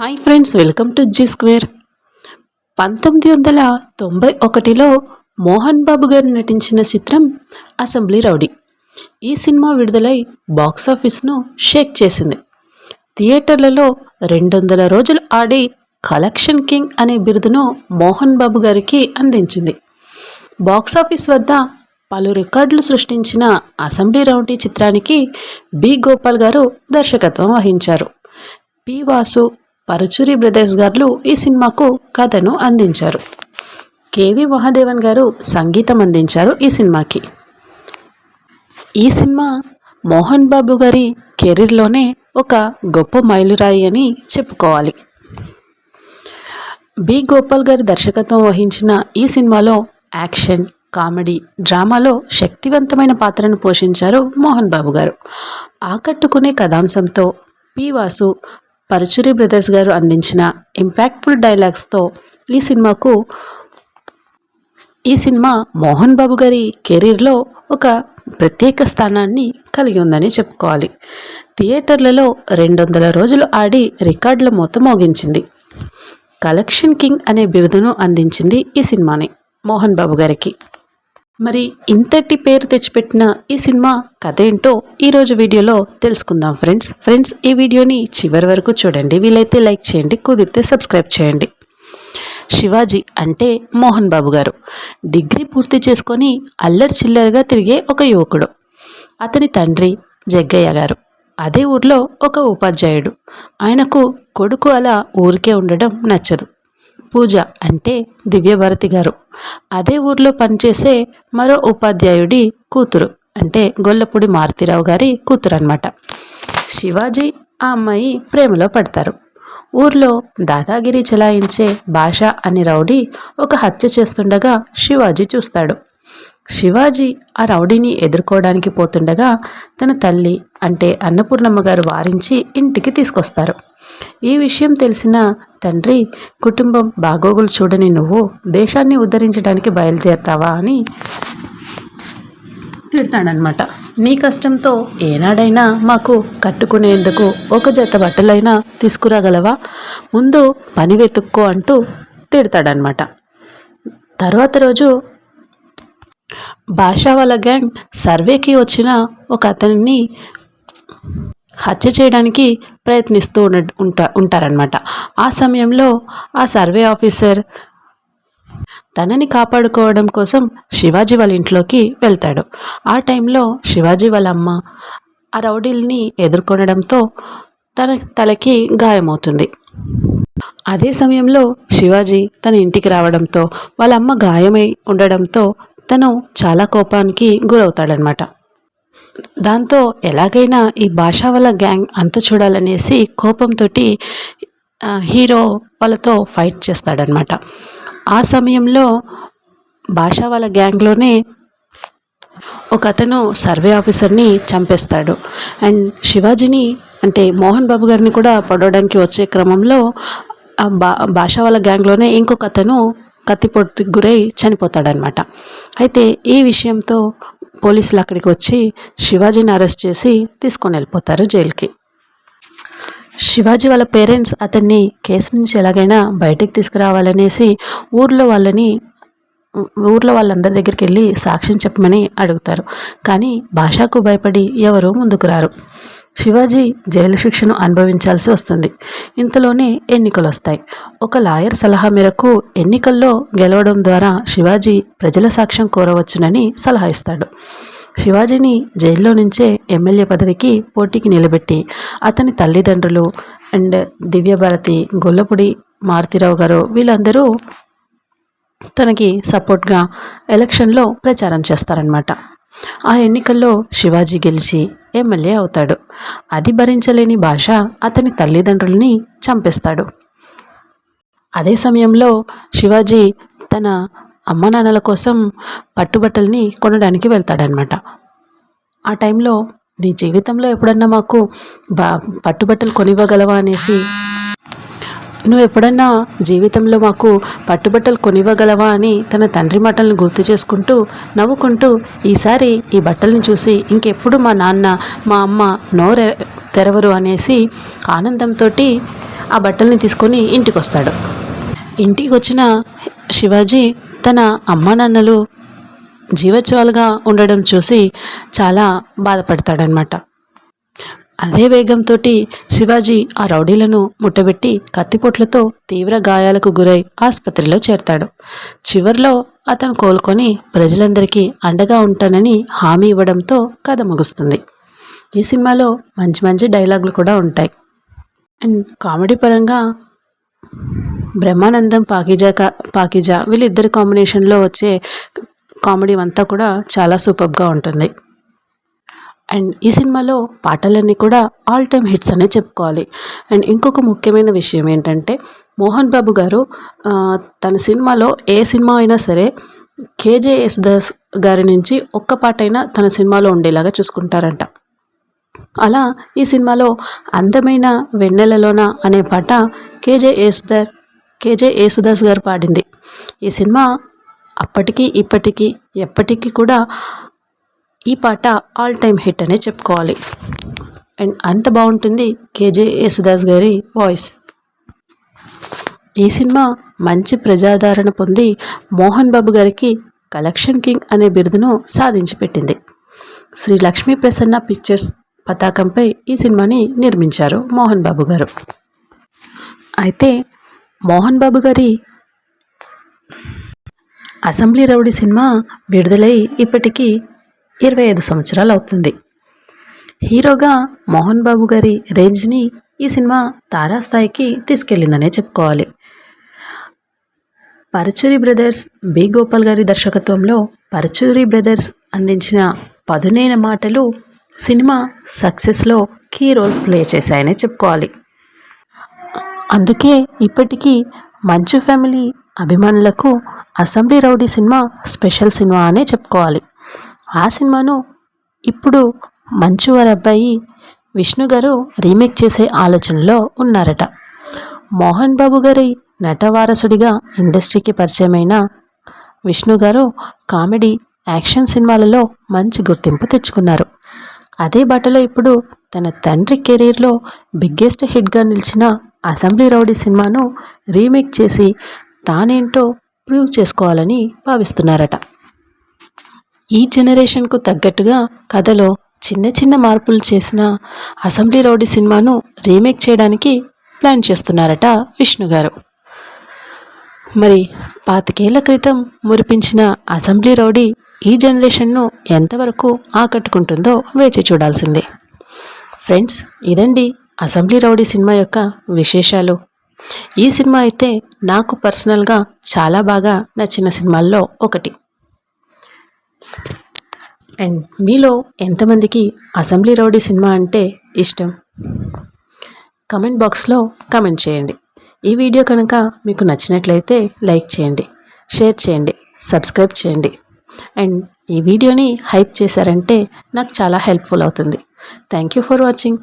Hi friends welcome to G square. పంతొమ్మిది వందల తొంభై ఒకటిలో మోహన్ బాబు గారు నటించిన చిత్రం అసెంబ్లీ రౌడీ. ఈ సినిమా విడుదలై బాక్సాఫీస్ను షేక్ చేసింది. థియేటర్లలో రెండు వందల రోజులు ఆడి కలెక్షన్ కింగ్ అనే బిరుదును మోహన్ బాబు గారికి అందించింది. బాక్సాఫీస్ వద్ద పలు రికార్డులు సృష్టించిన అసెంబ్లీ రౌడీ చిత్రానికి బి గోపాల్ గారు దర్శకత్వం వహించారు. పి వాసు పరుచూరి బ్రదర్స్ గారు ఈ సినిమాకు కథను అందించారు. కేవి మహాదేవన్ గారు సంగీతం అందించారు ఈ సినిమాకి. ఈ సినిమా మోహన్ బాబు గారి కెరీర్లోనే ఒక గొప్ప మైలురాయి అని చెప్పుకోవాలి. బి. గోపాల్ గారి దర్శకత్వం వహించిన ఈ సినిమాలో యాక్షన్ కామెడీ డ్రామాలో శక్తివంతమైన పాత్రను పోషించారు మోహన్ బాబు గారు. ఆకట్టుకునే కథాంశంతో పి. వాసు పరుచూరి బ్రదర్స్ గారు అందించిన ఇంపాక్ట్ఫుల్ డైలాగ్స్తో ఈ సినిమాకు ఈ సినిమా మోహన్ బాబు గారి కెరీర్లో ఒక ప్రత్యేక స్థానాన్ని కలిగి ఉందని చెప్పుకోవాలి. థియేటర్లలో రెండు వందల రోజులు ఆడి రికార్డుల మూత మోగించింది. కలెక్షన్ కింగ్ అనే బిరుదును అందించింది ఈ సినిమాని మోహన్ బాబు గారికి. మరి ఇంతటి పేరు తెచ్చిపెట్టిన ఈ సినిమా కథ ఏంటో ఈరోజు వీడియోలో తెలుసుకుందాం ఫ్రెండ్స్. ఫ్రెండ్స్ ఈ వీడియోని చివరి వరకు చూడండి. వీలైతే లైక్ చేయండి కుదిరితే సబ్స్క్రైబ్ చేయండి. శివాజీ అంటే మోహన్ బాబు గారు. డిగ్రీ పూర్తి చేసుకొని అల్లరి చిల్లరగా తిరిగే ఒక యువకుడు. అతని తండ్రి జగ్గయ్య గారు. అదే ఊర్లో ఒక ఉపాధ్యాయుడు. ఆయనకు కొడుకు అలా ఊరికే ఉండడం నచ్చదు. పూజ అంటే దివ్యభారతి గారు. అదే ఊర్లో పనిచేసే మరో ఉపాధ్యాయుడి కూతురు అంటే గొల్లపూడి మారుతిరావు గారి కూతురు అనమాట శివాజీ ఆ అమ్మాయి ప్రేమలో పడతారు. ఊర్లో దాదాగిరి చెలాయించే భాష అని రౌడీ ఒక హత్య చేస్తుండగా శివాజీ చూస్తాడు. శివాజీ ఆ రౌడీని ఎదుర్కోవడానికి పోతుండగా తన తల్లి అంటే అన్నపూర్ణమ్మ గారు వారించి ఇంటికి తీసుకొస్తారు. ఈ విషయం తెలిసిన తండ్రి కుటుంబం బాగోగులు చూడని నువ్వు దేశాన్ని ఉద్ధరించడానికి బయలుదేరతావా? అని తిడతాడనమాట నీ కష్టంతో ఏనాడైనా మాకు కట్టుకునేందుకు ఒక జత బట్టలైనా తీసుకురాగలవా? ముందు పని వెతుక్కో అంటూ తిడతాడనమాట తర్వాత రోజు భాషా వాళ్ళ గ్యాంగ్ సర్వేకి వచ్చిన ఒక అతనిని హత్య చేయడానికి ప్రయత్నిస్తూ ఉండ ఉంటా ఉంటారనమాట ఆ సమయంలో ఆ సర్వే ఆఫీసర్ తనని కాపాడుకోవడం కోసం శివాజీ వాళ్ళ ఇంట్లోకి వెళ్తాడు. ఆ టైంలో శివాజీ వాళ్ళ అమ్మ ఆ రౌడీల్ని ఎదుర్కొనడంతో తన తలకి గాయమవుతుంది. అదే సమయంలో శివాజీ తన ఇంటికి రావడంతో వాళ్ళ అమ్మ గాయమై ఉండడంతో తను చాలా కోపానికి గురవుతాడనమాట దాంతో ఎలాగైనా ఈ భాషా వాళ్ళ గ్యాంగ్ అంత చూడాలనేసి కోపంతో హీరో వాళ్ళతో ఫైట్ చేస్తాడనమాట ఆ సమయంలో భాషా వాళ్ళ గ్యాంగ్లోనే ఒక అతను సర్వే ఆఫీసర్ని చంపేస్తాడు. అండ్ శివాజీని అంటే మోహన్ బాబు గారిని కూడా పడవడానికి వచ్చే క్రమంలో బా భాషా వాళ్ళ గ్యాంగ్లోనే ఇంకొక అతను కత్తిపొట్టుకు గురై చనిపోతాడనమాట అయితే ఈ విషయంతో పోలీసులు అక్కడికి వచ్చి శివాజీని అరెస్ట్ చేసి తీసుకొని వెళ్ళిపోతారు జైలుకి. శివాజీ వాళ్ళ పేరెంట్స్ అతన్ని కేసు నుంచి ఎలాగైనా బయటికి తీసుకురావాలనేసి ఊర్లో వాళ్ళని ఊర్లో వాళ్ళందరి దగ్గరికి వెళ్ళి సాక్ష్యం చెప్పమని అడుగుతారు. కానీ భాషకు భయపడి ఎవరు ముందుకు రారు. శివాజీ జైలు శిక్షను అనుభవించాల్సి వస్తుంది. ఇంతలోనే ఎన్నికలు వస్తాయి ఒక లాయర్ సలహా మేరకు ఎన్నికల్లో గెలవడం ద్వారా శివాజీ ప్రజల సాక్ష్యం కోరవచ్చునని సలహా ఇస్తాడు. శివాజీని జైల్లో నుంచే ఎమ్మెల్యే పదవికి పోటీకి నిలబెట్టి అతని తల్లిదండ్రులు అండ్ దివ్యభారతి గొల్లపూడి మారుతిరావు గారు వీళ్ళందరూ తనకి సపోర్ట్గా ఎలక్షన్లో ప్రచారం చేస్తారనమాట ఆ ఎన్నికల్లో శివాజీ గెలిచి ఎమ్మెల్యే అవుతాడు. అది భరించలేని భాష అతని తల్లిదండ్రుల్ని చంపేస్తాడు. అదే సమయంలో శివాజీ తన అమ్మ నాన్నల కోసం పట్టుబట్టల్ని కొనడానికి వెళ్తాడనమాట ఆ టైంలో నీ జీవితంలో ఎప్పుడన్నా మాకు బా పట్టుబట్టలు కొనివ్వగలవా అనేసి నువ్వు ఎప్పుడన్నా జీవితంలో మాకు పట్టుబట్టలు కొనివ్వగలవా అని తన తండ్రి మాటలను గుర్తు చేసుకుంటూ నవ్వుకుంటూ ఈసారి ఈ బట్టల్ని చూసి ఇంకెప్పుడు మా నాన్న మా అమ్మ నోరె తెరవరు అనేసి ఆనందంతో ఆ బట్టల్ని తీసుకొని ఇంటికి వస్తాడు ఇంటికి వచ్చిన శివాజీ తన అమ్మ నాన్నలు జీవోత్సవాలుగా ఉండడం చూసి చాలా బాధపడతాడనమాట అదే వేగంతో శివాజీ ఆ రౌడీలను ముట్టబెట్టి కత్తిపోట్లతో తీవ్ర గాయాలకు గురై ఆసుపత్రిలో చేరతాడు. చివర్లో అతను కోలుకొని ప్రజలందరికీ అండగా ఉంటానని హామీ ఇవ్వడంతో కథ ముగుస్తుంది. ఈ సినిమాలో మంచి మంచి డైలాగులు కూడా ఉంటాయి. అండ్ కామెడీ పరంగా బ్రహ్మానందం పాకిజా కా పాకిజా వీళ్ళిద్దరి కాంబినేషన్లో వచ్చే కామెడీ అంతా కూడా చాలా సూపర్గా ఉంటుంది. అండ్ ఈ సినిమాలో పాటలన్నీ కూడా ఆల్ టైమ్ హిట్స్ అనే చెప్పుకోవాలి. అండ్ ఇంకొక ముఖ్యమైన విషయం ఏంటంటే మోహన్ బాబు గారు తన సినిమాలో ఏ సినిమా అయినా సరే కేజే యేసుదాస్ గారి నుంచి ఒక్క పాట అయినా తన సినిమాలో ఉండేలాగా చూసుకుంటారంట. అలా ఈ సినిమాలో అందమైన వెన్నెలలోన అనే పాట కేజే యేసుదార్ కేజే యేసుదాస్ గారు పాడింది. ఈ సినిమా అప్పటికి ఇప్పటికీ ఎప్పటికీ కూడా ఈ పాట ఆల్ టైమ్ హిట్ అనే చెప్పుకోవాలి. అండ్ అంత బాగుంటుంది కేజే యేసుదాస్ గారి వాయిస్ ఈ సినిమా మంచి ప్రజాదరణ పొంది మోహన్ బాబు గారికి కలెక్షన్ కింగ్ అనే బిరుదును సాధించి పెట్టింది. శ్రీ లక్ష్మీ ప్రసన్న పిక్చర్స్ పతాకంపై ఈ సినిమాని నిర్మించారు మోహన్ బాబు గారు. అయితే మోహన్ బాబు గారి అసెంబ్లీ రౌడీ సినిమా విడుదలై ఇప్పటికీ ఇరవై ఐదు సంవత్సరాలు అవుతుంది. హీరోగా మోహన్ బాబు గారి రేంజ్ని ఈ సినిమా తారాస్థాయికి తీసుకెళ్ళిందనే చెప్పుకోవాలి. పరచూరి బ్రదర్స్ బి గోపాల్ గారి దర్శకత్వంలో పరచూరి బ్రదర్స్ అందించిన పదునైన మాటలు సినిమా సక్సెస్లో కీ రోల్ ప్లే చేశాయనే చెప్పుకోవాలి. అందుకే ఇప్పటికీ మంచు ఫ్యామిలీ అభిమానులకు assembly rowdy cinema special cinema అనే చెప్పుకోవాలి. ఆ సినిమాను ఇప్పుడు మంచు వారి అబ్బాయి విష్ణు గారు రీమేక్ చేసే ఆలోచనలో ఉన్నారట. మోహన్ బాబు గారి నట వారసుడిగా ఇండస్ట్రీకి పరిచయమైన విష్ణు గారు కామెడీ యాక్షన్ సినిమాలలో మంచి గుర్తింపు తెచ్చుకున్నారు. అదే బాటలో ఇప్పుడు తన తండ్రి కెరీర్లో బిగ్గెస్ట్ హిట్గా నిలిచిన అసెంబ్లీ రౌడీ సినిమాను రీమేక్ చేసి తానేంటో ప్రూవ్ చేసుకోవాలని భావిస్తున్నారట. ఈ జనరేషన్కు తగ్గట్టుగా కథలో చిన్న చిన్న మార్పులు చేసిన అసెంబ్లీ రౌడీ సినిమాను రీమేక్ చేయడానికి ప్లాన్ చేస్తున్నారట విష్ణు గారు. మరి పాతికేళ్ళ క్రితం మురిపించిన అసెంబ్లీ రౌడీ ఈ జనరేషన్ను ఎంతవరకు ఆకట్టుకుంటుందో వేచి చూడాల్సిందే. ఫ్రెండ్స్ ఇదండి అసెంబ్లీ రౌడీ సినిమా యొక్క విశేషాలు. ఈ సినిమా అయితే నాకు పర్సనల్గా చాలా బాగా నచ్చిన సినిమాల్లో ఒకటి. అండ్ మీలో ఎంతమందికి అసెంబ్లీ రౌడీ సినిమా అంటే ఇష్టం? కమెంట్ బాక్స్లో కమెంట్ చేయండి. ఈ వీడియో కనుక మీకు నచ్చినట్లయితే లైక్ చేయండి షేర్ చేయండి సబ్స్క్రైబ్ చేయండి. అండ్ ఈ వీడియోని హైప్ చేశారంటే నాకు చాలా హెల్ప్ఫుల్ అవుతుంది. Thank you for watching.